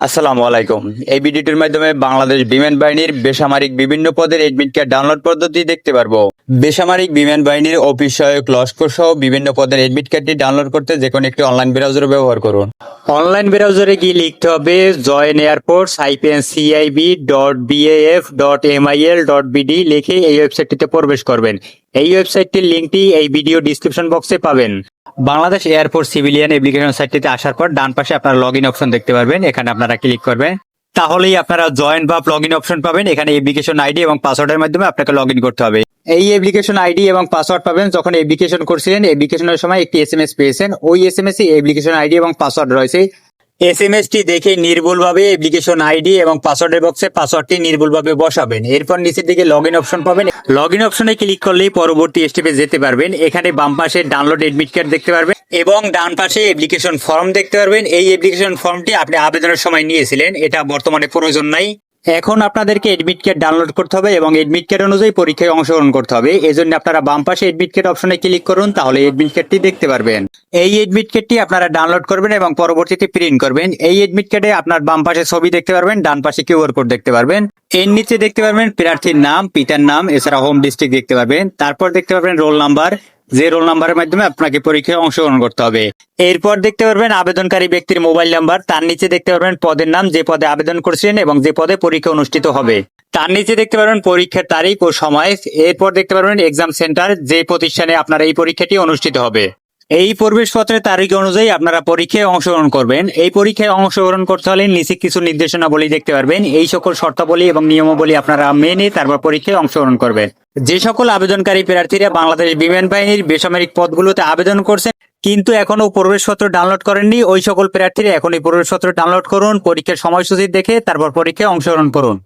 আসসালামু আলাইকুম। এই ভিডিওটির মাধ্যমে বাংলাদেশ বিমান বাহিনীর বেসামরিক বিভিন্ন পদের এডমিট কার্ড ডাউনলোড পদ্ধতি দেখতে পারব। বেসামরিক বিমান বাহিনীর অফিস সহায়ক, লস্কর সহ বিভিন্ন পদের এডমিট কার্ডটি ডাউনলোড করতে যে কোনো একটি অনলাইন ব্রাউজার ব্যবহার করুন। অনলাইন ব্রাউজারে গিয়ে লিখতে হবে join airports IPN CIB dot BAF dot MIL dot BD লিখে এই ওয়েবসাইটটিতে প্রবেশ করবেন। এই ওয়েবসাইটটির লিঙ্কটি এই ভিডিও ডিসক্রিপশন বক্সে পাবেন। Bangladesh air force civilian application সাইটটিতে আসার পর ডান পাশে আপনারা লগ ইন অপশন দেখতে পারবেন। এখানে আপনারা ক্লিক করবেন। তাহলেই আপনারা জয়েন বা লগ ইন অপশন পাবেন। এখানে অ্যাপ্লিকেশন আইডি এবং পাসওয়ার্ডের মাধ্যমে আপনাকে লগ ইন করতে হবে। এই অ্যাপ্লিকেশন আইডি এবং পাসওয়ার্ড পাবেন যখন অ্যাপ্লিকেশন করছিলেন। অ্যাপ্লিকেশনের সময় একটি এস এম এস পেয়েছেন। ওই S M S application ID এবং পাসওয়ার্ড রয়েছে। এস এম এসটি দেখে নির্ভুলভাবে অ্যাপ্লিকেশন আইডি এবং পাসওয়ার্ডের বক্সে পাসওয়ার্ডটি নির্ভুলভাবে বসাবেন। এরপর নিচের দিকে লগ ইন অপশন পাবেন। লগ ইন অপশনে ক্লিক করলেই পরবর্তী স্টেপে যেতে পারবেন। এখানে বাম পাশে ডাউনলোড এডমিট কার্ড দেখতে পারবেন এবং ডান পাশে অ্যাপ্লিকেশন ফর্ম দেখতে পারবেন। এই অ্যাপ্লিকেশন ফর্মটি আপনি আবেদনের সময় নিয়েছিলেন। এটা বর্তমানে প্রয়োজন নাই। এখন আপনাদেরকে এডমিট কার্ড ডাউনলোড করতে হবে এবং এডমিট কার্ড অনুযায়ী পরীক্ষায় অংশগ্রহণ করতে হবে। এই জন্য আপনারা বাম পাশে এডমিট কার্ড অপশনে ক্লিক করুন, তাহলে এডমিট কার্ডটি দেখতে পারবেন। এই এডমিট কার্ডটি আপনারা ডাউনলোড করবেন এবং পরবর্তীতে প্রিন্ট করবেন। এই এডমিট কার্ডে আপনার বাম পাশে ছবি দেখতে পারবেন, ডান পাশে কিউআর কোড দেখতে পারবেন। এর নিচে দেখতে পারবেন প্রার্থীর নাম, পিতার নাম, এছাড়া হোম ডিস্ট্রিক্ট দেখতে পারবেন। তারপর দেখতে পারবেন রোল নাম্বার যে রোল নাম্বারের মাধ্যমে আপনাকে পরীক্ষায় অংশগ্রহণ করতে হবে। এরপর দেখতে পারবেন আবেদনকারী ব্যক্তির মোবাইল নাম্বার। তার নিচে দেখতে পারবেন পদের নাম, যে পদে আবেদন করছেন এবং যে পদে পরীক্ষা অনুষ্ঠিত হবে। তার নিচে দেখতে পারবেন পরীক্ষার তারিখ ও সময়। এরপর দেখতে পারবেন এক্সাম সেন্টার যে প্রতিষ্ঠানে আপনার এই পরীক্ষাটি অনুষ্ঠিত হবে। এই প্রবেশপত্রের তারিখ অনুযায়ী আপনারা পরীক্ষায় অংশগ্রহণ করবেন। এই পরীক্ষায় অংশগ্রহণ করতে হলে নিচে কিছু নির্দেশনাবলী দেখতে পারবেন। এই সকল শর্তাবলী এবং নিয়মাবলী আপনারা মেনে তারপর পরীক্ষায় অংশগ্রহণ করবেন। যে সকল আবেদনকারী প্রার্থীরা বাংলাদেশ বিমান বাহিনীর বেসামরিক পদগুলোতে আবেদন করছেন, কিন্তু এখনও প্রবেশপত্র ডাউনলোড করেননি, ওই সকল প্রার্থীরা এখন এই প্রবেশপত্র ডাউনলোড করুন, পরীক্ষার সময়সূচি দেখে তারপর পরীক্ষায় অংশগ্রহণ করুন।